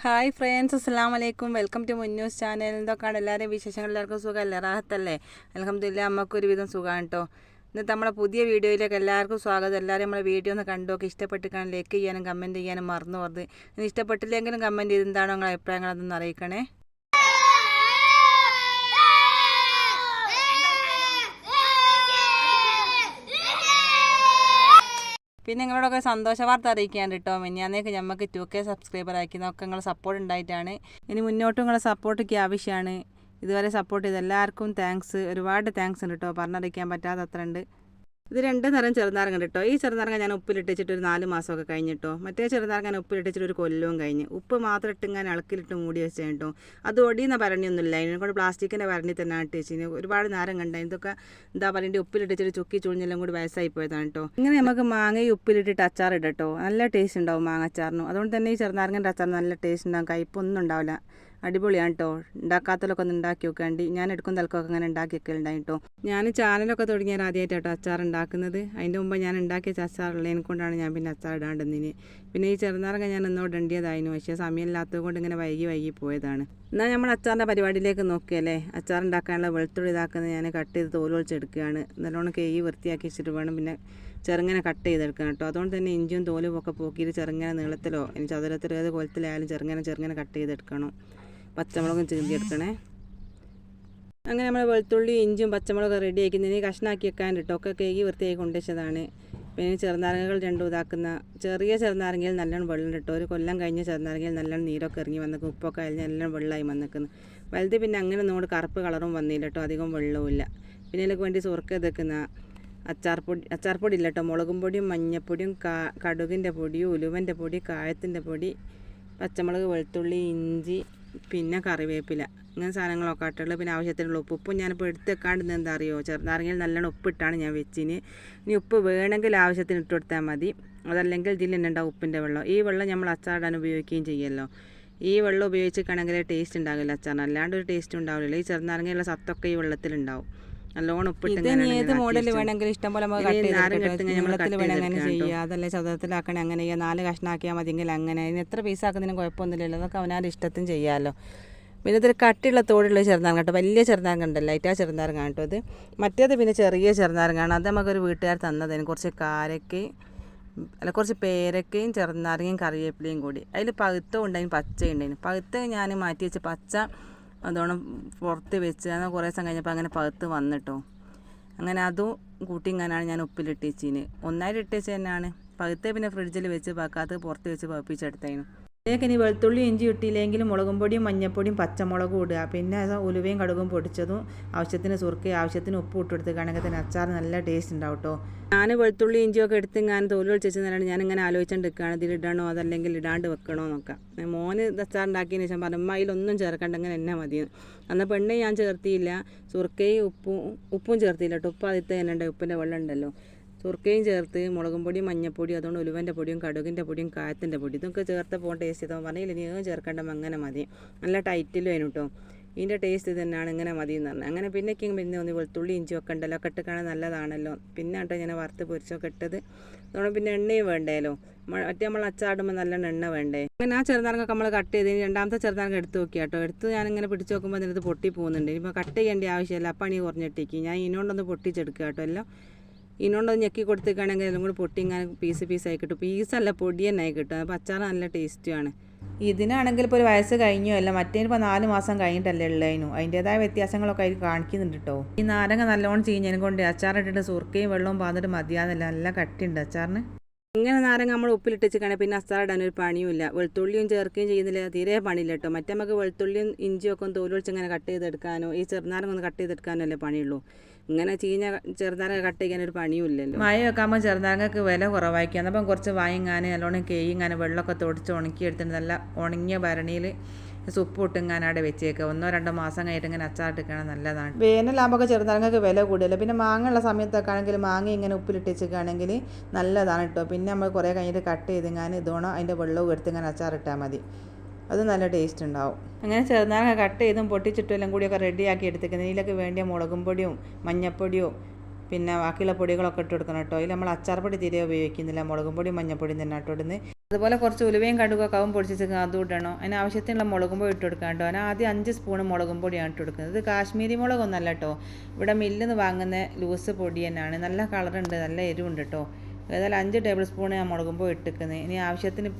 Hi friends അസ്സാം വലൈക്കും welcome to മുൻ ന്യൂസ് ചാനൽ എന്തൊക്കെയാണ്? എല്ലാവരും വിശേഷങ്ങൾ എല്ലാവർക്കും സുഖമല്ലേ റാഹത്തല്ലേ? അലഹമ്മദില്ല നമുക്കൊരുവിധം സുഖമാണ് കേട്ടോ ഇന്നത്തെ നമ്മുടെ പുതിയ വീഡിയോയിലേക്ക് എല്ലാവർക്കും സ്വാഗതം. എല്ലാവരും നമ്മളെ വീഡിയോ ഒന്ന് കണ്ടോക്കെ. ഇഷ്ടപ്പെട്ട് കാണാൻ ലൈക്ക് ചെയ്യാനും കമന്റ് ചെയ്യാനും മറന്നു പോകരുത്. ഇഷ്ടപ്പെട്ടില്ലെങ്കിലും കമന്റ് ചെയ്ത് നിങ്ങളുടെ അഭിപ്രായങ്ങൾ അതൊന്ന് അറിയിക്കണേ. പിന്നെ നിങ്ങളോടൊക്കെ സന്തോഷ വാർത്ത അറിയിക്കാൻ കേട്ടോ മിനിയാന്നേക്ക് ഞമ്മക്ക് ടു കെ സബ്സ്ക്രൈബർ ആക്കി. നോക്കെ നിങ്ങളെ സപ്പോർട്ട് ഉണ്ടായിട്ടാണ് ഇനി മുന്നോട്ടും നിങ്ങളെ സപ്പോർട്ടൊക്കെ ആവശ്യമാണ് ഇതുവരെ സപ്പോർട്ട് ചെയ്ത എല്ലാവർക്കും താങ്ക്സ് ഒരുപാട് താങ്ക്സ് ഉണ്ട് കേട്ടോ പറഞ്ഞറിയിക്കാൻ പറ്റാത്തത്ര ഉണ്ട് ഇത് രണ്ട് നിറം ചെറുനാരങ്ങ കേട്ടോ. ഈ ചെറുനാരങ്ങ ഞാൻ ഉപ്പിലിട്ടിച്ചിട്ട് ഒരു നാല് മാസമൊക്കെ കഴിഞ്ഞിട്ടോ. മറ്റേ ചെറുനാരങ്ങ ഞാൻ ഉപ്പിലിട്ടിച്ചിട്ട് ഒരു കൊല്ലവും കഴിഞ്ഞ്. ഉപ്പ് മാത്രം ഇട്ട് ഇങ്ങനെ ഇളക്കിലിട്ട് മൂടി വെച്ച് കേട്ടോ. അത് ഒടിയുന്ന പരണിയൊന്നുമില്ല ഇതിനെക്കൊണ്ട് പ്ലാസ്റ്റിക്കിന്റെ പരണി തന്നെ ഇട്ട് വെച്ചിന് ഒരുപാട് നാരം കണ്ട ഇതൊക്കെ എന്താ പറയണ്ടേ ഉപ്പിലിട്ടിച്ചിട്ട് ചുക്കി ചുളിഞ്ഞെല്ലാം കൂടി വയസ്സായി പോയതാണ് കേട്ടോ. ഇങ്ങനെ നമുക്ക് മാങ്ങയും ഉപ്പിലിട്ടിട്ട് അച്ചാർ ഇടട്ടോ നല്ല ടേസ്റ്റ് ഉണ്ടാവും മാങ്ങ അച്ചാറിനും. അതുകൊണ്ട് തന്നെ ഈ ചെറുനാരങ്ങന്റെ അച്ചാർ നല്ല ടേസ്റ്റ് ഉണ്ടാവും. കയ്പൊന്നും ഉണ്ടാവില്ല. അടിപൊളിയാണ് കേട്ടോ ഉണ്ടാക്കാത്തതിലൊക്കെ ഒന്ന് ഉണ്ടാക്കി വെക്കാണ്ട് ഞാൻ എടുക്കുന്ന തലക്കൊക്കെ അങ്ങനെ ഉണ്ടാക്കി വെക്കലുണ്ടായി കേട്ടോ ഞാൻ ചാനലൊക്കെ തുടങ്ങിയാൽ ആദ്യമായിട്ട് കേട്ടോ അച്ചാർ ഉണ്ടാക്കുന്നത്. അതിന്റെ മുമ്പ് ഞാൻ ഉണ്ടാക്കിയ അച്ചാറുള്ളതിനെ കൊണ്ടാണ് ഞാൻ പിന്നെ അച്ചാർ ഇടാണ്ടെന്നിന് പിന്നെ ഈ ചെറുനാരങ്ങ ഞാൻ ഒന്ന് ഇടേണ്ടതായിരുന്നു. പക്ഷേ സമയമില്ലാത്തത് കൊണ്ട് ഇങ്ങനെ വൈകി വൈകി പോയതാണ്. എന്നാൽ നമ്മൾ അച്ചാറിന്റെ പരിപാടിയിലേക്ക് നോക്കിയല്ലേ അച്ചാർ ഉണ്ടാക്കാനുള്ള വെളുത്തുള്ളി ഇതാക്കുന്നത് ഞാൻ കട്ട് ചെയ്ത് തോൽ ഒളിച്ചെടുക്കുകയാണ്. നല്ലോണം കേയി വൃത്തിയാക്കി വെച്ചിട്ട് വേണം പിന്നെ ചെറുങ്ങനെ കട്ട് ചെയ്തെടുക്കണം കേട്ടോ അതുകൊണ്ട് തന്നെ ഇഞ്ചും തോലും ഒക്കെ പോക്കിയിട്ട് ചെറുങ്ങനെ നീളത്തിലോ ഇനി ചതുരത്തിലോ ഏത് കൊലത്തിലായാലും ചെറുങ്ങനെ ചെറുങ്ങനെ കട്ട് ചെയ്തെടുക്കണം. പച്ചമുളകും എടുക്കണേ അങ്ങനെ നമ്മൾ വെളുത്തുള്ളി ഇഞ്ചും പച്ചമുളകും റെഡി ആക്കുന്നതിന് കഷ്ണാക്കി വെക്കാൻ കേട്ടോ. ഒക്കെ കേക്ക് വൃത്തിയാക്കി കൊണ്ടുവച്ചതാണ് പിന്നെ ചെറുനാരങ്ങകൾ രണ്ടും ഇതാക്കുന്ന ചെറിയ ചെറുനാരങ്ങയിൽ നല്ലോണം വെള്ളം ഇട്ടോ ഒരു കൊല്ലം കഴിഞ്ഞ ചെറുനാരങ്ങയിൽ നല്ലോണം നീരൊക്കെ ഇറങ്ങി വന്നിക്കും ഉപ്പൊക്കെ അതിൽ നല്ലോണം വെള്ളമായി വന്നിക്കുന്നു വലുത് പിന്നെ അങ്ങനെ നമ്മുടെ കറുപ്പ് കളറും വന്നില്ല കേട്ടോ. അധികം വെള്ളവുമില്ല പിന്നെ ഇതിലേക്ക് വേണ്ടി സുറുക്ക ഇതെക്കുന്ന അച്ചാർപ്പൊടി അച്ചാർപ്പൊടി ഇല്ല കേട്ടോ. മുളകും പൊടിയും മഞ്ഞപ്പൊടിയും കാ കടുകിന്റെ പൊടിയും ഉലുവന്റെ പൊടി കായത്തിന്റെ പൊടി പച്ചമുളക് വെളുത്തുള്ളി ഇഞ്ചി പിന്നെ കറിവേപ്പില. ഇങ്ങനെ സാധനങ്ങളൊക്കെ ഇട്ടുള്ളൂ പിന്നെ ആവശ്യത്തിനുള്ള ഉപ്പ്. ഉപ്പും ഞാനിപ്പോൾ എടുത്ത് വെക്കാണ്ട് എന്താ അറിയോ? ചെറുനാരങ്ങയിൽ നല്ലോണം ഉപ്പിട്ടാണ് ഞാൻ വെച്ചിന്. ഇനി ഉപ്പ് വേണമെങ്കിൽ ആവശ്യത്തിന് ഇട്ട് കൊടുത്താൽ മതി. അതല്ലെങ്കിൽ ഇതിൽ തന്നെ ഉണ്ടാവും ഉപ്പിന്റെ വെള്ളം. ഈ വെള്ളം നമ്മൾ അച്ചാറിടാൻ ഉപയോഗിക്കുകയും ചെയ്യുമല്ലോ ഈ വെള്ളം ഉപയോഗിച്ചിട്ടാണെങ്കിൽ ടേസ്റ്റ് ഉണ്ടാകില്ല അച്ചാറിന്. അല്ലാണ്ട് ഒരു ടേസ്റ്റ് ഉണ്ടാവില്ല ഈ ചെറുനാരങ്ങയുള്ള സത്തൊക്കെ ഈ വെള്ളത്തിലുണ്ടാവും. നല്ലോണം ഉപ്പിട്ട് ഏത് മോഡൽ വേണമെങ്കിലും ഇഷ്ടം പോലെ നമുക്ക് വേണമെങ്കിൽ ചെയ്യുക അതല്ലേ ചതുരത്തിലാക്കണേ അങ്ങനെ ചെയ്യുക നാല് കഷ്ണാക്കിയാൽ മതിയെങ്കിൽ അങ്ങനെ. ഇനി എത്ര പീസാക്കുന്നതിന് കുഴപ്പമൊന്നുമില്ലല്ലോ. അതൊക്കെ അവനാരുടെ ഇഷ്ടത്തിന് ചെയ്യാമല്ലോ പിന്നെ ഇതൊരു കട്ടിയുള്ള തോടുള്ള ചെറുനാരങ്ങ കേട്ടോ. വലിയ ചെറുനാരങ്ങ ഉണ്ടല്ലോ. ഏറ്റവും ചെറുനാരങ്ങ കേട്ടോ ഇത്. മറ്റേത് പിന്നെ ചെറിയ ചെറുനാരങ്ങാണ് അത് നമുക്കൊരു വീട്ടുകാർ തന്നതിന്. കുറച്ച് കാരക്കയും അല്ല കുറച്ച് പേരക്കയും ചെറുനാരങ്ങയും കറിവേപ്പിലയും കൂടി. അതിൽ പഴുത്തം ഉണ്ടായിരുന്നു പച്ച ഉണ്ടായിരുന്നു പഴുത്ത ഞാൻ മാറ്റി വെച്ച് പച്ച അതോണം പുറത്ത് വെച്ച് എന്നാൽ കുറേ ദിവസം കഴിഞ്ഞപ്പോൾ അങ്ങനെ പകുത്ത് വന്നിട്ടോ. അങ്ങനെ അതും കൂട്ടി ഇങ്ങനെയാണ് ഞാൻ ഉപ്പിലിട്ട് വെച്ചിന് ഒന്നായിട്ട് ഇട്ടേച്ച് തന്നെയാണ് പകുത്തേ പിന്നെ ഫ്രിഡ്ജിൽ വെച്ച് പക്കാത്ത പുറത്ത് വെച്ച് പഴുപ്പിച്ചെടുത്തേനു ഇതിലേക്ക് ഇനി വെളുത്തുള്ളി ഇഞ്ചി ഇട്ടില്ലെങ്കിലും മുളകും പൊടിയും മഞ്ഞപ്പൊടിയും പച്ചമുളകും ഇടുക. പിന്നെ അത് ഉലുവയും കടുകും പൊടിച്ചതും ആവശ്യത്തിന് സുറുക്കി ആവശ്യത്തിന് ഉപ്പ് ഇട്ടെടുത്തുകയാണെങ്കിൽ തന്നെ അച്ചാർ നല്ല ടേസ്റ്റ് ഉണ്ടാവും കേട്ടോ ഞാൻ വെളുത്തുള്ളി ഇഞ്ചിയൊക്കെ എടുത്ത് ഞാൻ തോൽ വെളിച്ചു തന്നെയാണ് ഞാൻ ഇങ്ങനെ ആലോചിച്ചുകൊണ്ട് നിൽക്കുകയാണ് ഇതിൽ ഇടണോ അതല്ലെങ്കിൽ ഇടാണ്ട് വെക്കണോ എന്നൊക്കെ. മോന് അച്ചാർ ഉണ്ടാക്കിയതിന് ശേഷം പറഞ്ഞു അമ്മ അതിലൊന്നും ചേർക്കണ്ട അങ്ങനെ എന്നെ മതി അന്ന് പെണ്ണെ ഞാൻ ചേർത്തിയില്ല. സുറുക്കയും ഉപ്പും ഉപ്പും ചേർത്തിയില്ല കേട്ടോ ഉപ്പ് ആദ്യത്തെ തന്നെ ഉണ്ട് ഉപ്പിന്റെ വെള്ളം ഉണ്ടല്ലോ. സുർക്കയും ചേർത്ത് മുളകും പൊടിയും മഞ്ഞപ്പൊടിയും അതുകൊണ്ട് ഉലുവന്റെ പൊടിയും കടുകിന്റെ പൊടിയും കായത്തിന്റെ പൊടി ഇതൊക്കെ ചേർത്ത് പോകാൻ ടേസ്റ്റ് ചെയ്തോ? പറഞ്ഞില്ല നീ ചേർക്കേണ്ട അങ്ങനെ മതി. നല്ല ടൈറ്റിലും അതിന് കേട്ടോ ഇതിന്റെ ടേസ്റ്റ് തന്നെയാണ് ഇങ്ങനെ മതി എന്ന് പറഞ്ഞത് അങ്ങനെ പിന്നേക്കും പിന്നെ ഒന്ന് വെളുത്തുള്ളി ഇഞ്ചി ഒക്കെ ഉണ്ടല്ലോ ഒക്കെ നല്ലതാണല്ലോ. പിന്നെ കേട്ടോ ഇങ്ങനെ വറുത്ത് പൊരിച്ചൊക്കെ ഇട്ടത്. അതുകൊണ്ട് പിന്നെ എണ്ണയും വേണ്ടേലോ? മറ്റേ നമ്മൾ അച്ചാടുമ്പോൾ നല്ല എണ്ണ വേണ്ടേ? അങ്ങനെ ആ ചെറുനാരങ്ങ നമ്മൾ കട്ട് ചെയ്ത് രണ്ടാമത്തെ ചെറുനാരങ്ങ എടുത്ത് നോക്കി കേട്ടോ എടുത്ത് ഞാനിങ്ങനെ പിടിച്ച് നോക്കുമ്പോൾ അതിനകത്ത് പൊട്ടി പോകുന്നുണ്ട്. ഇപ്പോൾ കട്ട് ചെയ്യേണ്ട ആവശ്യമില്ല. പണി കുറഞ്ഞിട്ടേക്ക് ഞാൻ ഇതിനോണ്ടൊന്ന് പൊട്ടിച്ചെടുക്കുക കേട്ടോ എല്ലാം. ഇതിനോണ്ടൊന്ന് ഞെക്കി കൊടുത്തേക്കാണെങ്കിൽ എല്ലാം കൂടി പൊട്ടി ഇങ്ങനെ പീസ് പീസായി കിട്ടും. പീസല്ല പൊടി തന്നെ ആയി കിട്ടും. അപ്പോൾ അച്ചാർ നല്ല ടേസ്റ്റുമാണ് ഇതിനാണെങ്കിൽ ഇപ്പോൾ ഒരു വയസ്സ് കഴിഞ്ഞോ അല്ല മറ്റേനിപ്പോൾ നാല് മാസം കഴിഞ്ഞിട്ടല്ലേ ഉള്ളതിനു അതിന്റേതായ വ്യത്യാസങ്ങളൊക്കെ അതിൽ കാണിക്കുന്നുണ്ട് കേട്ടോ ഈ നാരങ്ങ നല്ലോണം ചീഞ്ഞതിനെ കൊണ്ട് അച്ചാറിട്ടിട്ട് സുർക്കയും വെള്ളവും പാന്നിട്ട് മതിയാകുന്നില്ല നല്ല കട്ടിയുണ്ട് അച്ചാറിന്. ഇങ്ങനെ നാരങ്ങ നമ്മൾ ഉപ്പിലിട്ട് കാണാൻ പിന്നെ അച്ചാറിടാൻ ഒരു പണിയുമില്ല. വെളുത്തുള്ളിയും ചേർക്കുകയും ചെയ്യുന്നില്ല. തീരെ പണിയില്ല കേട്ടോ മറ്റേ നമുക്ക് വെളുത്തുള്ളിയും ഇഞ്ചിയൊക്കെ ഒന്ന് തോലൊളിച്ച് ഇങ്ങനെ കട്ട് ചെയ്തെടുക്കാനോ ഈ ചെറുനാരങ്ങ ഒന്ന് കട്ട് ചെയ്തെടുക്കാനോ അല്ലേ പണിയുള്ളൂ. ഇങ്ങനെ ചീഞ്ഞ ചെറുനാരങ്ങ കട്ട് ചെയ്യാൻ ഒരു പണിയുമില്ലല്ലോ. മഴ വെക്കാകുമ്പോൾ ചെറുനാരങ്ങക്ക് വില കുറവായിരിക്കും. അപ്പം കുറച്ച് വാങ്ങിങ്ങാൻ നല്ലോണം കേയിങ്ങാൻ വെള്ളമൊക്കെ തുടച്ച് ഉണക്കിയെടുത്തിട്ട് നല്ല ഉണങ്ങിയ ഭരണിയിൽ സുപ്പ് ഇട്ടിങ്ങനെ അവിടെ വെച്ചേക്കുക ഒന്നോ രണ്ടോ മാസം കഴിഞ്ഞിട്ട് ഇങ്ങനെ അച്ചാറിട്ടിക്കണ നല്ലതാണ്. വേനലാകുമ്പോൾ ചെറുനാരങ്ങക്ക് വില കൂടുതലോ. പിന്നെ മാങ്ങുള്ള സമയത്തൊക്കെ ആണെങ്കിൽ മാങ്ങ ഇങ്ങനെ ഉപ്പിലിട്ട് വെച്ചേക്കുകയാണെങ്കിൽ നല്ലതാണ് കേട്ടോ പിന്നെ നമ്മൾ കുറേ കഴിഞ്ഞിട്ട് കട്ട് ചെയ്തിങ്ങാൻ ഇതോണോ അതിന്റെ വെള്ളവും എടുത്തിങ്ങനെ അച്ചാർ അച്ചാറിട്ടാൽ മതി. അത് നല്ല ടേസ്റ്റ് ഉണ്ടാവും. അങ്ങനെ ചെറുനാരങ്ങ കട്ട് ചെയ്തും പൊട്ടിച്ചിട്ടും എല്ലാം കൂടിയൊക്കെ റെഡിയാക്കി എടുത്തേക്കുന്നത് ഇതിലൊക്കെ വേണ്ടിയ മുളകും പൊടിയും മഞ്ഞപ്പൊടിയും പിന്നെ ബാക്കിയുള്ള പൊടികളൊക്കെ ഇട്ട് കൊടുക്കണം കേട്ടോ. ഇതിൽ നമ്മൾ അച്ചാർപ്പൊടി തീരെ ഉപയോഗിക്കുന്നില്ല. മുളകും പൊടിയും മഞ്ഞപ്പൊടിയും തന്നെ ഇട്ട് ഇടുന്നത് അതുപോലെ കുറച്ച് ഉലുവയും കടുകൊക്കെ ആവും പൊടിച്ചിട്ട് അതും ഇടണം. അതിന് ആവശ്യത്തിനുള്ള മുളകും പൊടി ഇട്ട് കൊടുക്കാം കേട്ടോ. അതിന് ആദ്യം അഞ്ച് സ്പൂൺ മുളകും പൊടിയാണ് ഇട്ട് കൊടുക്കുന്നത്. ഇത് കാശ്മീരി മുളകൊന്നല്ല കേട്ടോ. ഇവിടെ മില്ലിൽ നിന്ന് വാങ്ങുന്ന ലൂസ് പൊടി തന്നെയാണ്. നല്ല കളറുണ്ട് നല്ല എരിവുണ്ട് കേട്ടോ. ഏതായാലും അഞ്ച് ടേബിൾ സ്പൂൺ ഞാൻ മുളകും പൊടി ഇട്ടിക്കുന്നത് ഇനി ആവശ്യത്തിന്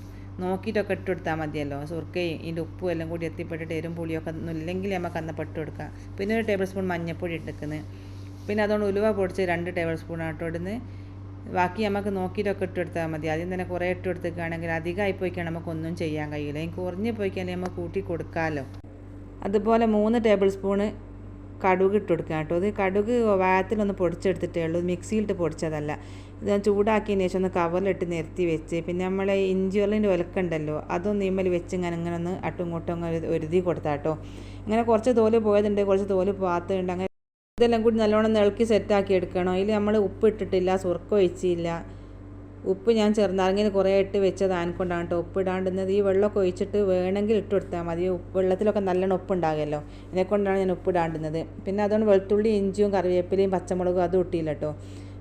നോക്കിയിട്ടൊക്കെ ഇട്ട് കൊടുത്താൽ മതിയല്ലോ. സുർക്കയും ഇതിന്റെ ഉപ്പും എല്ലാം കൂടി എത്തിപ്പെട്ടിട്ട് എരും പുളിയൊക്കെ ഇല്ലെങ്കിൽ നമുക്ക് അന്ന് പെട്ട് കൊടുക്കാം. പിന്നെ ഒരു ടേബിൾ സ്പൂൺ മഞ്ഞൾപ്പൊടി ഇട്ടിക്കുന്നത് പിന്നെ അതുകൊണ്ട് ഉലുവ പൊടിച്ച് രണ്ട് ടേബിൾ സ്പൂൺ ആട്ടോടുന്ന് ബാക്കി നമുക്ക് നോക്കിയിട്ടൊക്കെ ഇട്ട് കൊടുത്താൽ മതി. ആദ്യം തന്നെ കുറേ ഇട്ട് കൊടുത്തേക്കാണെങ്കിൽ അധികമായി പോയിക്കാണെങ്കിൽ നമുക്കൊന്നും ചെയ്യാൻ കഴിയില്ല. ഇനി കുറഞ്ഞ് പോയിക്കാണെങ്കിൽ നമുക്ക് കൂട്ടി കൊടുക്കാമല്ലോ. അതുപോലെ മൂന്ന് ടേബിൾ സ്പൂണ് കടുക് ഇട്ട് കൊടുക്കുക കേട്ടോ. ഇത് കടുക് വാരത്തിലൊന്ന് പൊടിച്ചെടുത്തിട്ടേ ഉള്ളൂ. മിക്സിയിലിട്ട് പൊടിച്ചതല്ല. ഇത് ചൂടാക്കിയതിന് ശേഷം ഒന്ന് കവറിലിട്ട് നിരത്തി വെച്ച് പിന്നെ നമ്മളെ ഇഞ്ചി വെള്ളിന്റെ ഒലക്കുണ്ടല്ലോ അതൊന്ന് ഇമ്മൽ വെച്ച് ഇങ്ങനെ ഇങ്ങനെ ഒന്ന് അട്ടും അങ്ങനെ ഒരുതി കൊടുത്താട്ടോ ഇങ്ങനെ കുറച്ച് തോൽ പോയതുണ്ട് കുറച്ച് തോൽ പാത്തുണ്ട് അങ്ങനെ ഇതെല്ലാം കൂടി നല്ലോണം നിളക്കി സെറ്റാക്കി എടുക്കണം. അതിൽ നമ്മൾ ഉപ്പ് ഇട്ടിട്ടില്ല സുർക്ക ഒഴിച്ചില്ല. ഉപ്പ് ഞാൻ ചെറുനാരങ്ങയിൽ കുറേ ഇട്ട് വെച്ചത് ആൻകൊണ്ടാണ് കേട്ടോ ഉപ്പ് ഇടാണ്ടുന്നത് ഈ വെള്ളമൊക്കെ ഒഴിച്ചിട്ട് വേണമെങ്കിൽ ഇട്ട് കൊടുത്താൽ മതി. വെള്ളത്തിലൊക്കെ നല്ലോണം ഉപ്പ് ഉണ്ടാകുമല്ലോ ഇതിനെക്കൊണ്ടാണ് ഞാൻ ഉപ്പ് ഇടാണ്ടുന്നത് പിന്നെ അതുകൊണ്ട് വെളുത്തുള്ളി ഇഞ്ചിയും കറിവേപ്പിലയും പച്ചമുളകും അതും ഇട്ടില്ല കേട്ടോ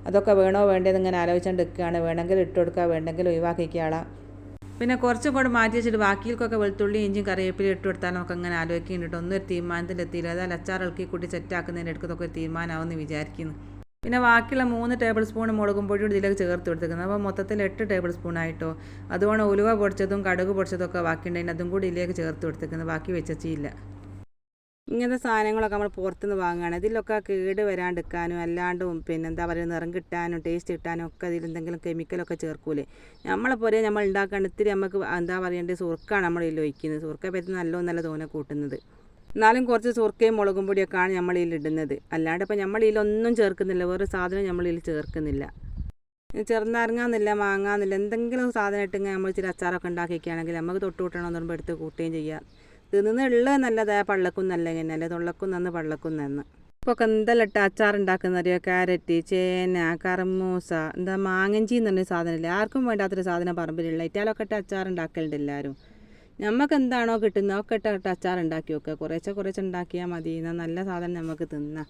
അതൊക്കെ വേണോ വേണ്ടതെന്ന് ഇങ്ങനെ ആലോചിച്ചുകൊണ്ട് നിൽക്കുകയാണ് വേണമെങ്കിൽ ഇട്ട് കൊടുക്കുക വേണമെങ്കിൽ ഒഴിവാക്കിക്കാളാം പിന്നെ കുറച്ചും കൂടെ മാറ്റി വെച്ചിട്ട് ബാക്കിയിൽക്കൊക്കെ വെളുത്തുള്ളി ഇഞ്ചിയും കറിവേപ്പിലും ഇട്ട് കൊടുത്താൽ നമുക്ക് അങ്ങനെ ആലോചിക്കുന്നുണ്ട് ഒന്നും ഒരു തീരുമാനത്തിലെത്തിയില്ല. അതായത് അച്ചാർ ഇളക്കി കൂട്ടി സെറ്റാക്കുന്നതിന്റെ അടുക്കത്തൊക്കെ ഒരു തീരുമാനമാവുമെന്ന് വിചാരിക്കുന്നു. പിന്നെ ബാക്കിയുള്ള മൂന്ന് ടേബിൾ സ്പൂൺ മുളകും പൊടിയും ഇതിലേക്ക് ചേർത്ത് കൊടുത്തിരിക്കുന്നത് അപ്പോൾ മൊത്തത്തിൽ എട്ട് ടേബിൾ സ്പൂൺ ആയിട്ടോ? അതുകൊണ്ട് ഉലുവ പൊടിച്ചതും കടുക് പൊടിച്ചതും ഒക്കെ ബാക്കിയുണ്ടെങ്കിൽ അതും കൂടി ഇതിലേക്ക് ചേർത്ത് കൊടുത്തിരിക്കുന്നത് ബാക്കി വെച്ചില്ല ഇങ്ങനത്തെ സാധനങ്ങളൊക്കെ നമ്മൾ പുറത്തുനിന്ന് വാങ്ങുകയാണ്. ഇതിലൊക്കെ കേട് വരാണ്ടിരിക്കാനും അല്ലാണ്ടും പിന്നെ എന്താ പറയുക നിറം കിട്ടാനും ടേസ്റ്റ് കിട്ടാനും ഒക്കെ ഇതിൽ എന്തെങ്കിലും കെമിക്കലൊക്കെ ചേർക്കൂലേ. നമ്മളെ പോലെ നമ്മൾ ഉണ്ടാക്കാൻ ഇത്തിരി നമുക്ക് എന്താ പറയേണ്ടത് സുർക്കാണ് നമ്മൾ ഇതിൽ ഒഴിക്കുന്നത്. സുർക്ക പറ്റി നല്ലോ നല്ല തോനെ കൂട്ടുന്നത്. എന്നാലും കുറച്ച് സുർക്കയും മുളകും പൊടിയൊക്കെയാണ് നമ്മൾ ഇടുന്നത്. അല്ലാണ്ട് ഇപ്പം നമ്മൾ ഇതിലൊന്നും ചേർക്കുന്നില്ല. വേറെ സാധനം നമ്മൾ ഇതിൽ ചേർക്കുന്നില്ല ചെറുനാരങ്ങാന്നില്ല മാങ്ങാന്നില്ല എന്തെങ്കിലും സാധനം ഇട്ടെങ്കിൽ നമ്മൾ ഇച്ചിരി അച്ചാറൊക്കെ ഉണ്ടാക്കിയൊക്കെയാണെങ്കിൽ നമുക്ക് തൊട്ട് കൂട്ടണമെന്ന് പറയുമ്പോൾ എടുത്ത് കൂട്ടുകയും ചെയ്യാം. തിന്നുന്ന ഉള്ളത് നല്ലതാ പള്ളക്കും നല്ല ഇങ്ങനെയല്ലേ തുള്ളക്കും നന്ന് പള്ളക്കും നന്ന്. ഇപ്പോൾ എന്തെല്ലാം ഇട്ട് അറിയോ? ക്യാരറ്റ് ചേന കറമൂസ എന്താ മാങ്ങഞ്ചി എന്ന് പറഞ്ഞൊരു സാധനമില്ല ആർക്കും വേണ്ടാത്തൊരു സാധനം പറമ്പിലുള്ള ഇറ്റാലൊക്കെ ഇട്ട് അച്ചാർ ഉണ്ടാക്കലുണ്ട് എല്ലാവരും. നമുക്ക് എന്താണോ കിട്ടുന്നത് ഒക്കെ ഇട്ട് അച്ചാർ ഉണ്ടാക്കി വെക്കുക കുറേശ്ശെ കുറേശ്ശെ ഉണ്ടാക്കിയാൽ മതി. എന്നാൽ നല്ല സാധനം നമുക്ക് തിന്നാം.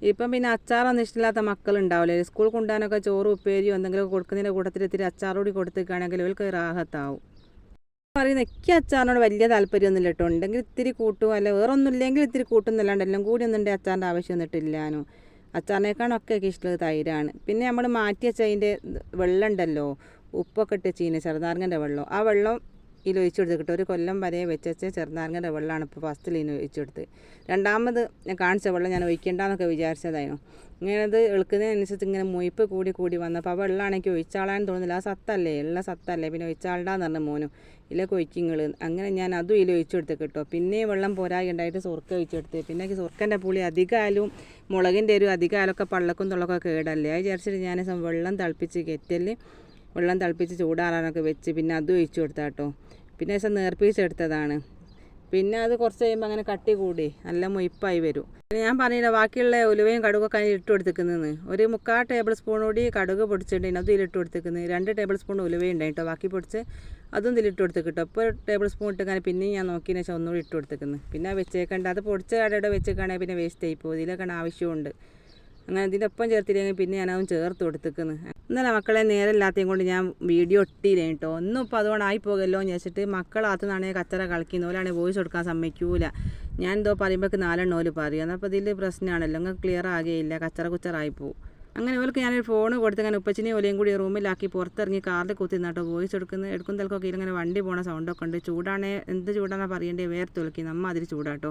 ഇപ്പം പിന്നെ അച്ചാറൊന്നും ഇഷ്ടമില്ലാത്ത മക്കളുണ്ടാവില്ലേ സ്കൂൾ കൊണ്ടുപോകാനൊക്കെ ചോറ് ഉപ്പേരിയോ എന്തെങ്കിലും കൊടുക്കുന്നതിന്റെ കൂട്ടത്തിൽ ഇത്തിരി അച്ചാറോടി കൊടുത്തേക്കാണെങ്കിൽ ഇവർക്ക് റാഹത്താവും. പറയുന്നത് എനിക്ക് അച്ചാറിനോട് വലിയ താല്പര്യമൊന്നുമില്ല കേട്ടോ. ഉണ്ടെങ്കിൽ ഇത്തിരി കൂട്ടും. അല്ല വേറെ ഒന്നും ഇല്ലെങ്കിൽ ഇത്തിരി കൂട്ടുന്നല്ലാണ്ട് എല്ലാം കൂടി ഒന്നും ഉണ്ട് അച്ചാറിന്റെ ആവശ്യം വന്നിട്ടില്ലാനോ അച്ചാറിനേക്കാളൊക്കെ എനിക്ക് ഇഷ്ടമുള്ളത് തൈരാണ്. പിന്നെ നമ്മൾ മാറ്റി വെച്ച അതിന്റെ വെള്ളം ഉണ്ടല്ലോ. ഉപ്പൊക്കെ ഇട്ട് ചീന ചെറുനാരങ്ങന്റെ വെള്ളം. ആ വെള്ളം ഇതിൽ ഒഴിച്ചു കൊടുത്തിട്ട് ഒരു കൊല്ലം വരെ വെച്ച ചെറുനാരങ്ങയുടെ വെള്ളമാണ് ഇപ്പോൾ ഫസ്റ്റിൽ ഇതിന് ഒഴിച്ചു കൊടുത്ത്. രണ്ടാമത് ഞാൻ കാണിച്ച വെള്ളം ഞാൻ ഒഴിക്കേണ്ടെന്നൊക്കെ വിചാരിച്ചതായിരുന്നു. ഇങ്ങനെ അത് എളുക്കുന്നതിനനുസരിച്ച് ഇങ്ങനെ മൊയ്പ്പ് കൂടി കൂടി വന്നപ്പോൾ ആ വെള്ളമാണെങ്കിൽ ഒഴിച്ചാളാൻ തോന്നുന്നില്ല. ആ സത്തല്ലേ? ഉള്ള സത്തല്ലേ? പിന്നെ ഒഴിച്ചാളാന്ന് പറഞ്ഞു മോനും ഇല്ല കൊയ്ക്കിങ്ങൾ അങ്ങനെ ഞാൻ അതും ഇതിൽ ഒഴിച്ചു കൊടുത്ത് കിട്ടും. പിന്നെ വെള്ളം പോരായി ഉണ്ടായിട്ട് സുർക്ക ഒഴിച്ചു കൊടുത്ത്. പിന്നെ സുർക്കന്റെ പുളി അധികമായാലും മുളകിന്റെ ഒരു അധികമായാലൊക്കെ പള്ളക്കും തുള്ളക്കൊക്കെ കേടല്ലേ? അത് വിചാരിച്ചിട്ട് ഞാൻ വെള്ളം തിളപ്പിച്ച് കെറ്റൽ വെള്ളം തിളപ്പിച്ച് ചൂടാറാനൊക്കെ വെച്ച് പിന്നെ അത് ഒഴിച്ചു കൊടുത്താട്ടോ പിന്നെ ദിവസം നേർപ്പിച്ചെടുത്തതാണ് പിന്നെ അത് കുറച്ച് കഴിയുമ്പോൾ അങ്ങനെ കട്ടി കൂടി നല്ല മൊയ്പ്പായി വരും. ഞാൻ പറഞ്ഞില്ല ബാക്കിയുള്ള ഉലുവയും കടുകൊക്കെ അതിൽ ഇട്ട് കൊടുത്തിരിക്കുന്നത് ഒരു മുക്കാൽ ടേബിൾ സ്പൂൺ കൂടി കടുക് പൊടിച്ചിട്ടുണ്ടെങ്കിൽ അതും ഇതിലിട്ട് കൊടുത്തിരിക്കുന്നത് രണ്ട് ടേബിൾ സ്പൂൺ ഉലുവ ഉണ്ടായി കേട്ടോ ബാക്കി പൊടിച്ച് അതും ഇതിലിട്ട് കൊടുത്തിട്ടോ ഇപ്പോൾ ടേബിൾ സ്പൂൺ ഇട്ട് പിന്നെയും ഞാൻ നോക്കിയതിന് ശേഷം ഒന്നുകൂടി ഇട്ട് കൊടുത്തിരിക്കുന്നത് പിന്നെ വെച്ചേക്കണ്ട അത് പൊടിച്ച് കടയുടെ വെച്ചേക്കാണെങ്കിൽ പിന്നെ വേസ്റ്റ് ആയി പോകും. ഇതിലൊക്കെ ആവശ്യമുണ്ട്. അങ്ങനെ ഇതിന്റെ ഒപ്പം ചേർത്തില്ലെങ്കിൽ പിന്നെ ഞാനതും ചേർത്ത് കൊടുത്തേക്കുന്നു. ഇന്നലെ മക്കളെ നേരമില്ലാത്തതും കൊണ്ട് ഞാൻ വീഡിയോ ഇട്ടില്ല കേട്ടോ. ഒന്നും ഇപ്പോൾ അതുകൊണ്ട് ആയി പോകുമല്ലോ എന്ന് വെച്ചിട്ട് മക്കളാത്തുനിന്നാണെങ്കിൽ കച്ചറ കളിക്കുന്ന ഓലാണെങ്കിൽ വോയിസ് കൊടുക്കാൻ സമ്മതിക്കൂല. ഞാൻ എന്തോ പറയുമ്പോഴേക്ക് നാലെണ്ണം ഓൽ പറയും. എന്നപ്പോൾ ഇതിൽ പ്രശ്നമാണല്ലോ. അങ്ങ് ക്ലിയർ ആകുകയില്ല കച്ചറ കുച്ചറായി പോകും അങ്ങനെ ഓർക്ക് ഞാനൊരു ഫോൺ കൊടുത്ത് അങ്ങനെ ഉപ്പച്ചിനെ ഒലയും കൂടി റൂമിലാക്കി പുറത്തിറങ്ങി കാറിൽ കുത്തി നിന്നാട്ടോ വോയിസ് എടുക്കുന്ന എടുക്കുന്ന ഇങ്ങനെ വണ്ടി പോണ സൗണ്ടൊക്കെ ഉണ്ട്. ചൂടാണേ എന്ത് ചൂടാണെന്നാണ് പറയേണ്ടത് വേർത്തൊലുക്കി. നമ്മ അതിൽ ചൂടാട്ടോ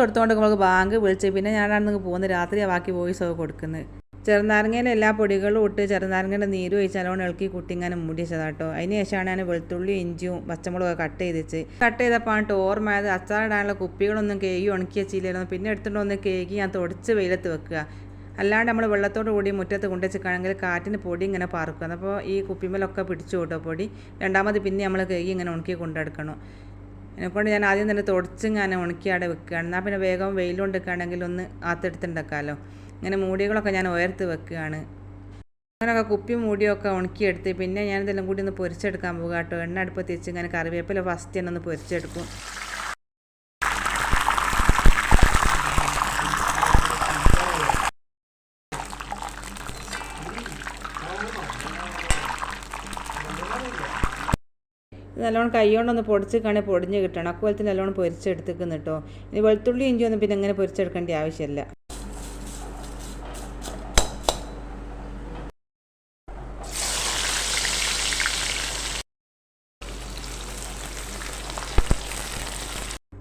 കൊടുത്തോണ്ട് നമുക്ക് ബാങ്ക് വിളിച്ച് പിന്നെ ഞാനാണ് നിങ്ങൾക്ക് പോകുന്നത് രാത്രി ബാക്കി വോയിസ് ഒക്കെ കൊടുക്കുന്നത് ചെറുനാരങ്ങയിൽ എല്ലാ പൊടികളും ഇട്ട് ചെറുനാരങ്ങയുടെ നീര് ഒഴിച്ച് നല്ലോണം ഇളക്കി കുട്ടിങ്ങനെ മൂടി വെച്ചതാട്ടോ അതിന് ശേഷമാണ് ഞാൻ വെളുത്തുള്ളി ഇഞ്ചിയും പച്ചമുളകൊക്കെ കട്ട് ചെയ്തിച്ച്. കട്ട് ചെയ്തപ്പോൾ ആണ് ഓർമ്മയത് അച്ചാറിടാനുള്ള കുപ്പികളൊന്നും കേകി ഉണക്കി വെച്ചില്ലായിരുന്നു പിന്നെ എടുത്തുകൊണ്ട് ഒന്ന് കേകി ഞാൻ തുടച്ച് വെയിലത്ത് വെക്കുക. അല്ലാണ്ട് നമ്മൾ വെള്ളത്തോട് കൂടി മുറ്റത്ത് കൊണ്ടുവച്ചിക്കാണെങ്കിൽ കാറ്റിന് പൊടി ഇങ്ങനെ പാർക്കും അപ്പോൾ ഈ കുപ്പിമേലൊക്കെ പിടിച്ചു കൂട്ടോ പൊടി. രണ്ടാമത് പിന്നെ നമ്മൾ കേകി ഇങ്ങനെ ഉണക്കി കൊണ്ടെടുക്കണം. എന്നെക്കൊണ്ട് ഞാൻ ആദ്യം തന്നെ തുടച്ച് ഞാൻ ഉണക്കി അവിടെ വെക്കുകയാണ്. എന്നാൽ പിന്നെ വേഗം വെയിലുകൊണ്ടിരിക്കുകയാണെങ്കിൽ ഒന്ന് ആത്തെടുത്തുണ്ടാക്കാമല്ലോ ഇങ്ങനെ മൂടികളൊക്കെ ഞാൻ ഉയർത്ത് വെക്കുകയാണ്. അങ്ങനെയൊക്കെ കുപ്പി മൂടിയൊക്കെ ഉണക്കിയെടുത്ത് പിന്നെ ഞാൻ ഇതെല്ലാം കൂടി ഒന്ന് പൊരിച്ചെടുക്കാൻ പോകുക കേട്ടോ. എണ്ണ അടുപ്പത്ത് വെച്ച് ഇങ്ങനെ കറിവേപ്പില ഫസ്റ്റ് തന്നെ ഒന്ന് പൊരിച്ചെടുക്കും. നല്ലോണം കൈകൊണ്ടൊന്ന് പൊടിച്ചിക്കാണെങ്കിൽ പൊടിഞ്ഞ് കിട്ടണം. അക്കുവലത്തിൽ നല്ലോണം പൊരിച്ചെടുത്തിക്കുന്നു കേട്ടോ ഇനി വെളുത്തുള്ളി ഇഞ്ചിയൊന്നും പിന്നെ അങ്ങനെ പൊരിച്ചെടുക്കേണ്ട ആവശ്യമില്ല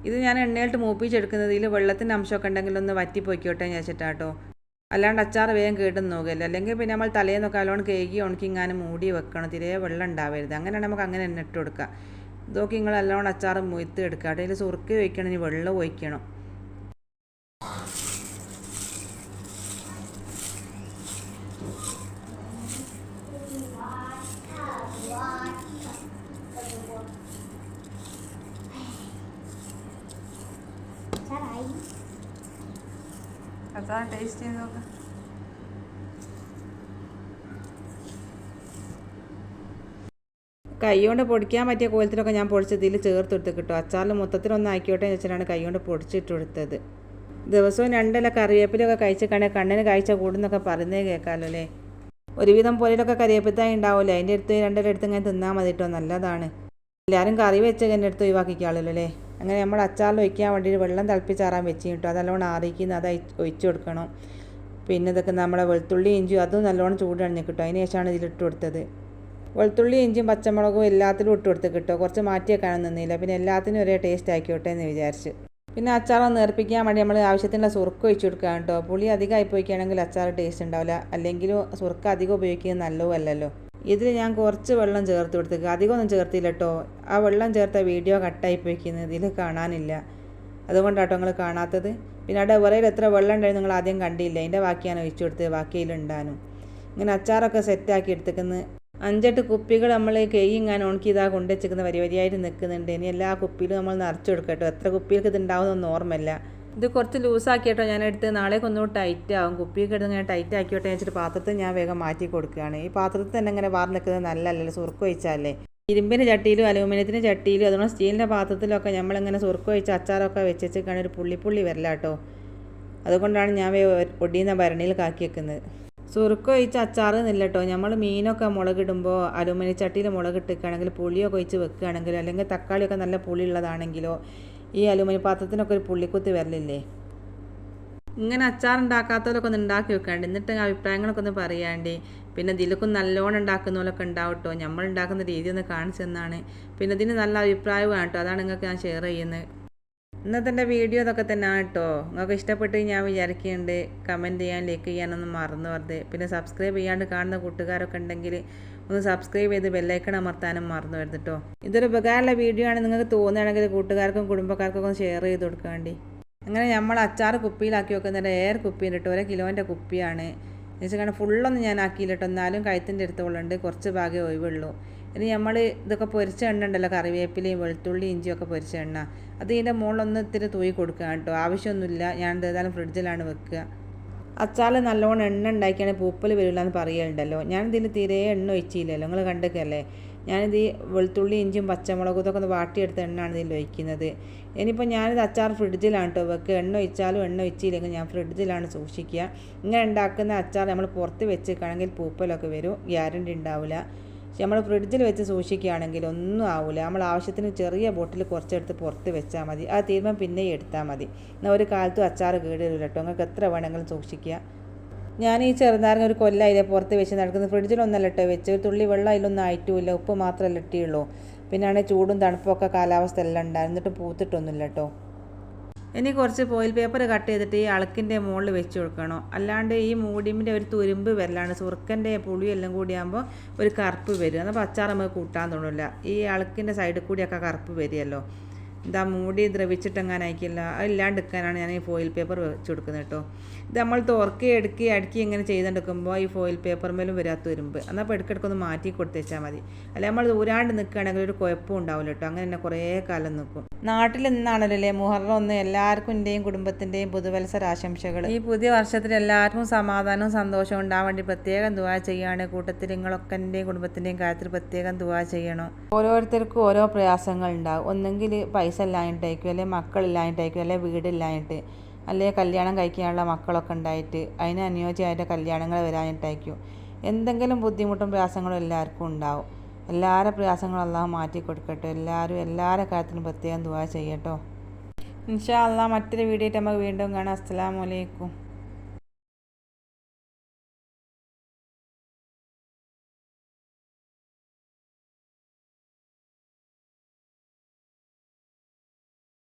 ഇത് ഞാൻ എണ്ണയിലിട്ട് മൂപ്പിച്ചെടുക്കുന്നത്. ഇതിൽ വെള്ളത്തിന്റെ അംശമൊക്കെ ഉണ്ടെങ്കിൽ ഒന്ന് വറ്റിപ്പോയിക്കോട്ടെ ഞാൻ വെച്ചിട്ടാട്ടോ അല്ലാണ്ട് അച്ചാർ വേഗം കേട്ടെന്ന് നോക്കില്ല അല്ലെങ്കിൽ പിന്നെ നമ്മൾ തലേന്നൊക്കെ അല്ലോണം കേകി ഉണക്കി ഇങ്ങനെ മൂടി വെക്കണം. തിരെ വെള്ളം ഉണ്ടാവരുത്. അങ്ങനെയാണ് നമുക്ക് അങ്ങനെ തന്നെ ഇട്ട് കൊടുക്കുക ഇതൊക്കെ നിങ്ങൾ അല്ലോണം അച്ചാർ മുയത്ത് എടുക്കുക. അതിൽ സുറുക്കി ഒഴിക്കണം. ഇനി വെള്ളം ഒഴിക്കണം. അച്ചാർ ടേസ്റ്റ് ചെയ്ത് നോക്കാം. കൈകൊണ്ട് പൊടിക്കാൻ പറ്റിയ കോലത്തിലൊക്കെ ഞാൻ പൊടിച്ചത് ഇതിൽ ചേർത്തെടുത്ത് കിട്ടും. അച്ചാറിൽ മൊത്തത്തിലൊന്നും ആക്കിയോട്ടെ എന്ന് വെച്ചിട്ടാണ് കൈകൊണ്ട് പൊടിച്ചിട്ട് കൊടുത്തത് ദിവസവും രണ്ടില കറിവേപ്പിലൊക്കെ കഴിച്ചിട്ടാണ് കണ്ണിന് കാഴ്ച കൂടുന്നൊക്കെ പറയുന്നേ കേൾക്കാമല്ലോ അല്ലേ? ഒരുവിധം പോലെയൊക്കെ കറിവേപ്പിത്തായി ഉണ്ടാവില്ലേ അതിന്റെ അടുത്ത് രണ്ടില അടുത്ത് ഇങ്ങനെ തിന്നാൽ മതി നല്ലതാണ്. എല്ലാവരും കറി വെച്ച് എന്റെ അടുത്ത് ഒഴിവാക്കിക്കാളല്ലോ അല്ലേ? അങ്ങനെ നമ്മൾ അച്ചാറിൽ ഒഴിക്കാൻ വേണ്ടി വെള്ളം തിളപ്പിച്ചാറാൻ വെച്ച് കിട്ടും. അത് നല്ലോണം ആറിക്കുന്ന അത് ഒഴിച്ചു കൊടുക്കണം. പിന്നെ ഇതൊക്കെ നമ്മളെ വെളുത്തുള്ളി ഇഞ്ചിയും അതും നല്ലോണം ചൂടണിഞ്ഞ് കിട്ടും. അതിന് ശേഷമാണ് ഇതിലിട്ട് കൊടുത്തത്. വെളുത്തുള്ളി ഇഞ്ചിയും പച്ചമുളകും എല്ലാത്തിലും ഇട്ട് കൊടുത്ത് കിട്ടും. കുറച്ച് മാറ്റിയേക്കാനും നിന്നില്ല പിന്നെ എല്ലാത്തിനും ഒരേ ടേസ്റ്റ് ആക്കിയോട്ടെ എന്ന് വിചാരിച്ച്. പിന്നെ അച്ചാറൊന്ന് നേർപ്പിക്കാൻ വേണ്ടി നമ്മൾ ആവശ്യത്തിനുള്ള സുറുക്ക് ഒഴിച്ചു കൊടുക്കുക കേട്ടോ. പുളി അധികമായി പോയിക്കുകയാണെങ്കിൽ അച്ചാർ ടേസ്റ്റ് ഉണ്ടാവില്ല. അല്ലെങ്കിൽ സുറുക്ക് അധികം ഉപയോഗിക്കുന്നത് നല്ലതല്ലല്ലോ ഇതിൽ ഞാൻ കുറച്ച് വെള്ളം ചേർത്ത് കൊടുത്തേക്ക്. അധികമൊന്നും ചേർത്തില്ല കേട്ടോ ആ വെള്ളം ചേർത്ത വീഡിയോ കട്ടായി പോയിക്കുന്നത് ഇതിൽ കാണാനില്ല. അതുകൊണ്ടാട്ടോ നിങ്ങൾ കാണാത്തത്. പിന്നെ അവിടെ വിറയിൽ എത്ര വെള്ളം ഉണ്ടായിരുന്നു നിങ്ങൾ ആദ്യം കണ്ടില്ല. അതിന്റെ ബാക്കിയാണ് ഒഴിച്ചു കൊടുത്തത് ബാക്കിയിലുണ്ടാനും. ഇങ്ങനെ അച്ചാറൊക്കെ സെറ്റാക്കി എടുത്തേക്കുന്നത് അഞ്ചെട്ട് കുപ്പികൾ നമ്മൾ കേയിങ്ങാൻ ഉണക്കി ഇതാ കൊണ്ടുവച്ചിരിക്കുന്ന വരി വരിയായിട്ട് നിൽക്കുന്നുണ്ട്. ഇനി എല്ലാ കുപ്പിയിലും നമ്മൾ നിറച്ചു കൊടുക്കട്ടോ. എത്ര കുപ്പികൾക്ക് ഇത് ഉണ്ടാവുന്നൊന്നും ഓർമ്മയില്ല. ഇത് കുറച്ച് ലൂസാക്കിയിട്ടോ ഞാൻ എടുത്ത് നാളേക്ക് ഒന്നുകൂടി ടൈറ്റ് ആവും കുപ്പിയൊക്കെ എടുത്ത് ഞാൻ ടൈറ്റ് ആക്കിയോട്ടെ വെച്ചിട്ട് പാത്രത്തിൽ ഞാൻ വേഗം മാറ്റി കൊടുക്കുകയാണ്. ഈ പാത്രത്തിൽ തന്നെ ഇങ്ങനെ വാർ നിൽക്കുന്നത് നല്ലതല്ലല്ലോ സുറുക്ക് ഒഴിച്ചാലേ. ഇരുമ്പിന്റെ ചട്ടിയിലും അലൂമിനിയത്തിന്റെ ചട്ടിയിലും അതുകൊണ്ട് സ്റ്റീലിന്റെ പാത്രത്തിലൊക്കെ നമ്മളിങ്ങനെ സുറുക്ക് ഒഴിച്ച് അച്ചാറൊക്കെ വെച്ചിട്ടാണ് ഒരു പുള്ളി പുള്ളി വരില്ല കേട്ടോ അതുകൊണ്ടാണ് ഞാൻ ഒടിയുന്ന ഭരണിയിൽ കാക്കി വെക്കുന്നത്. സുറുക്ക ഒഴിച്ച് അച്ചാറ് നില്ല കേട്ടോ നമ്മൾ മീനൊക്കെ മുളകിടുമ്പോൾ അലുമിനിയം ചട്ടിയിൽ മുളകിട്ടിക്കുകയാണെങ്കിൽ പുളിയൊക്കെ ഒഴിച്ച് വെക്കുകയാണെങ്കിലോ അല്ലെങ്കിൽ തക്കാളിയൊക്കെ നല്ല പുളിയുള്ളതാണെങ്കിലോ ഈ അലുമിനിയം പാത്രത്തിനൊക്കെ ഒരു പുള്ളിക്കുത്തി വരലില്ലേ? ഇങ്ങനെ അച്ചാർ ഉണ്ടാക്കാത്തവരൊക്കെ ഒന്ന് ഉണ്ടാക്കി വെക്കാണ്ട് എന്നിട്ട് അഭിപ്രായങ്ങളൊക്കെ ഒന്ന് പറയാണ്ട് പിന്നെ ഇതിലൊക്കെ നല്ലോണം ഉണ്ടാക്കുന്നവരൊക്കെ ഉണ്ടാവും നമ്മൾ ഉണ്ടാക്കുന്ന രീതി ഒന്ന് കാണിച്ചു തന്നാണ്. പിന്നെ ഇതിന് നല്ല അഭിപ്രായമാണ് കേട്ടോ അതാണ് നിങ്ങൾക്ക് ഞാൻ ഷെയർ ചെയ്യുന്നത്. ഇന്നത്തെ എന്റെ വീഡിയോ ഇതൊക്കെ തന്നെ കേട്ടോ നിങ്ങൾക്ക് ഇഷ്ടപ്പെട്ട് ഞാൻ വിചാരിക്കുന്നുണ്ട് കമന്റ് ചെയ്യാൻ ലൈക്ക് ചെയ്യാനൊന്നും മറന്നു വെറുതെ. പിന്നെ സബ്സ്ക്രൈബ് ചെയ്യാണ്ട് കാണുന്ന കൂട്ടുകാരൊക്കെ ഉണ്ടെങ്കിൽ ഒന്ന് സബ്സ്ക്രൈബ് ചെയ്ത് ബെല്ലൈക്കൺ അമർത്താനും മറന്നു വരുന്നു കേട്ടോ ഇതൊരു ഉപകാരമുള്ള വീഡിയോ ആണ്. നിങ്ങൾക്ക് തോന്നുകയാണെങ്കിൽ കൂട്ടുകാർക്കും കുടുംബക്കാർക്കും ഒന്ന് ഷെയർ ചെയ്ത് കൊടുക്കാൻ വേണ്ടി. അങ്ങനെ നമ്മൾ അച്ചാർ കുപ്പിയിലാക്കി വെക്കുന്നത് എയർ കുപ്പിയുണ്ട് കേട്ടോ ഒരു കിലോന്റെ കുപ്പിയാണ്. എന്നുവെച്ചാൽ ഫുള്ളൊന്നും ഞാൻ ആക്കിയില്ല കേട്ടോ എന്നാലും കഴുത്തിന്റെ അടുത്തോളുണ്ട് കുറച്ച് ഭാഗമേ ഒഴിവുള്ളൂ. ഇനി നമ്മൾ ഇതൊക്കെ പൊരിച്ച എണ്ണ ഉണ്ടല്ലോ കറിവേപ്പിലയും വെളുത്തുള്ളി ഇഞ്ചിയും ഒക്കെ പൊരിച്ച എണ്ണ. അത് ഇതിന്റെ മുകളിലൊന്ന് ഇത്തിരി തൂയി കൊടുക്കുക കേട്ടോ ആവശ്യമൊന്നുമില്ല. ഞാൻ ഏതായാലും ഫ്രിഡ്ജിലാണ് വെക്കുക. അച്ചാൽ നല്ലോണം എണ്ണ ഉണ്ടാക്കിയാണെങ്കിൽ പൂപ്പൽ വരില്ല എന്ന് പറയലുണ്ടല്ലോ. ഞാൻ ഇതിൽ തീരെ എണ്ണ ഒഴിച്ചില്ലല്ലോ. നിങ്ങൾ കണ്ടൊക്കെയല്ലേ ഞാനിത് ഈ വെളുത്തുള്ളി ഇഞ്ചും പച്ചമുളകും ഇതൊക്കെ ഒന്ന് വാട്ടിയെടുത്ത എണ്ണയാണ് ഇതിൽ ഒഴിക്കുന്നത്. ഇനിയിപ്പോൾ ഞാനിത് അച്ചാർ ഫ്രിഡ്ജിലാണ് കേട്ടോ വെക്കുക. എണ്ണ ഒഴിച്ചാലും എണ്ണ ഒഴിച്ചില്ലെങ്കിൽ ഞാൻ ഫ്രിഡ്ജിലാണ് സൂക്ഷിക്കുക. ഇങ്ങനെ ഉണ്ടാക്കുന്ന അച്ചാർ നമ്മൾ പുറത്ത് വെച്ചേക്കാണെങ്കിൽ പൂപ്പലൊക്കെ വരും. ഗ്യാരണ്ടി ഉണ്ടാവില്ല. നമ്മൾ ഫ്രിഡ്ജിൽ വെച്ച് സൂക്ഷിക്കുകയാണെങ്കിൽ ഒന്നും ആവില്ല നമ്മൾ ആവശ്യത്തിന് ചെറിയ ബോട്ടിൽ കുറച്ചെടുത്ത് പുറത്ത് വെച്ചാൽ മതി. ആ തീരുമാനം പിന്നെ എടുത്താൽ മതി. എന്നാൽ ഒരു കാലത്തും അച്ചാർ കേടില്ല കേട്ടോ. നിങ്ങൾക്ക് എത്ര വേണമെങ്കിലും സൂക്ഷിക്കുക. ഞാൻ ഈ ചെറുനാരങ്ങ ഒരു കൊല്ലായില്ലേ പുറത്ത് വെച്ച് നടക്കുന്നത്. ഫ്രിഡ്ജിലൊന്നല്ല കേട്ടോ വെച്ച്. ഒരു തുള്ളി വെള്ളം അതിലൊന്നും ആയിട്ടുമില്ല ഉപ്പ് മാത്രമല്ല ഇട്ടിയുള്ളൂ പിന്നെ ആണെങ്കിൽ ചൂടും തണുപ്പൊക്കെ കാലാവസ്ഥ എല്ലാം ഉണ്ടായിരുന്നു. പൂത്തിട്ടൊന്നുമില്ല കേട്ടോ. ഇനി കുറച്ച് ഫോയിൽ പേപ്പർ കട്ട് ചെയ്തിട്ട് ഈ അളക്കിന്റെ മുകളിൽ വെച്ച് കൊടുക്കണം. അല്ലാണ്ട് ഈ മൂടിമിന്റെ ഒരു തുരുമ്പ് വരലാണ്. സുറുക്കന്റെ പുളിയെല്ലാം കൂടിയാകുമ്പോൾ ഒരു കറുപ്പ് വരും. എന്നാൽ അച്ചാർ നമുക്ക് കൂട്ടാൻ തോന്നില്ല ഈ അളക്കിന്റെ സൈഡിൽ കൂടിയൊക്കെ കറുപ്പ് വരുമല്ലോ ഇതാ മൂടി ദ്രവിച്ചിട്ടെങ്ങാൻ അയക്കില്ല അതെല്ലാം എടുക്കാനാണ് ഞാൻ ഈ ഫോയിൽ പേപ്പർ വെച്ച് കൊടുക്കുന്നത് കേട്ടോ ഇത് നമ്മൾ തുറക്കി എടുക്കി അടുക്കി ഇങ്ങനെ ചെയ്തെടുക്കുമ്പോൾ ഈ ഫോയിൽ പേപ്പർമേലും വരാത്ത വരുമ്പ് എന്നാൽ അപ്പോൾ ഇടയ്ക്കിടയ്ക്കൊന്ന് മാറ്റി കൊടുത്തേച്ചാൽ മതി. അല്ല നമ്മൾ ദൂരാണ്ട് നിൽക്കുകയാണെങ്കിൽ ഒരു കുഴപ്പം ഉണ്ടാവില്ല കേട്ടോ അങ്ങനെ തന്നെ കുറേ കാലം നിൽക്കും. നാട്ടിൽ നിന്നാണല്ലോ മുഹറം ഒന്ന് എല്ലാവർക്കും എന്റെയും കുടുംബത്തിന്റെയും പുതുവത്സര ആശംസകൾ ഈ പുതിയ വർഷത്തിൽ എല്ലാവർക്കും സമാധാനവും സന്തോഷവും ഉണ്ടാവാൻ വേണ്ടി പ്രത്യേകം ദുവാ ചെയ്യുകയാണ് കൂട്ടത്തിൽ നിങ്ങളൊക്കെ എന്റെയും കുടുംബത്തിന്റെയും കാര്യത്തിൽ പ്രത്യേകം ദുവാ ചെയ്യണം. ഓരോരുത്തർക്കും ഓരോ പ്രയാസങ്ങൾ ഉണ്ടാകും ഒന്നെങ്കിൽ പൈസ ഇല്ലായിട്ടായിരിക്കും അല്ലെങ്കിൽ മക്കളില്ലായിട്ടായിരിക്കും അല്ലെങ്കിൽ വീടില്ലായിട്ട് അല്ലെങ്കിൽ കല്യാണം കഴിക്കാനുള്ള മക്കളൊക്കെ ഉണ്ടായിട്ട് അതിന് അനുയോജ്യമായിട്ട് കല്യാണങ്ങൾ വരാനായിട്ടായിരിക്കും എന്തെങ്കിലും ബുദ്ധിമുട്ടും പ്രയാസങ്ങളും എല്ലാവർക്കും ഉണ്ടാവും. എല്ലാവരുടെ പ്രയാസങ്ങളും അള്ളാഹ് മാറ്റി കൊടുക്കട്ടെ എല്ലാവരും എല്ലാവരുടെ കാര്യത്തിനും പ്രത്യേകം ദുവാ ചെയ്യട്ടോ. ഇൻഷാ അള്ളാഹ് മറ്റൊരു വീഡിയോ ആയിട്ട് നമുക്ക് വീണ്ടും കാണാം. അസ്സലാമു അലൈക്കും.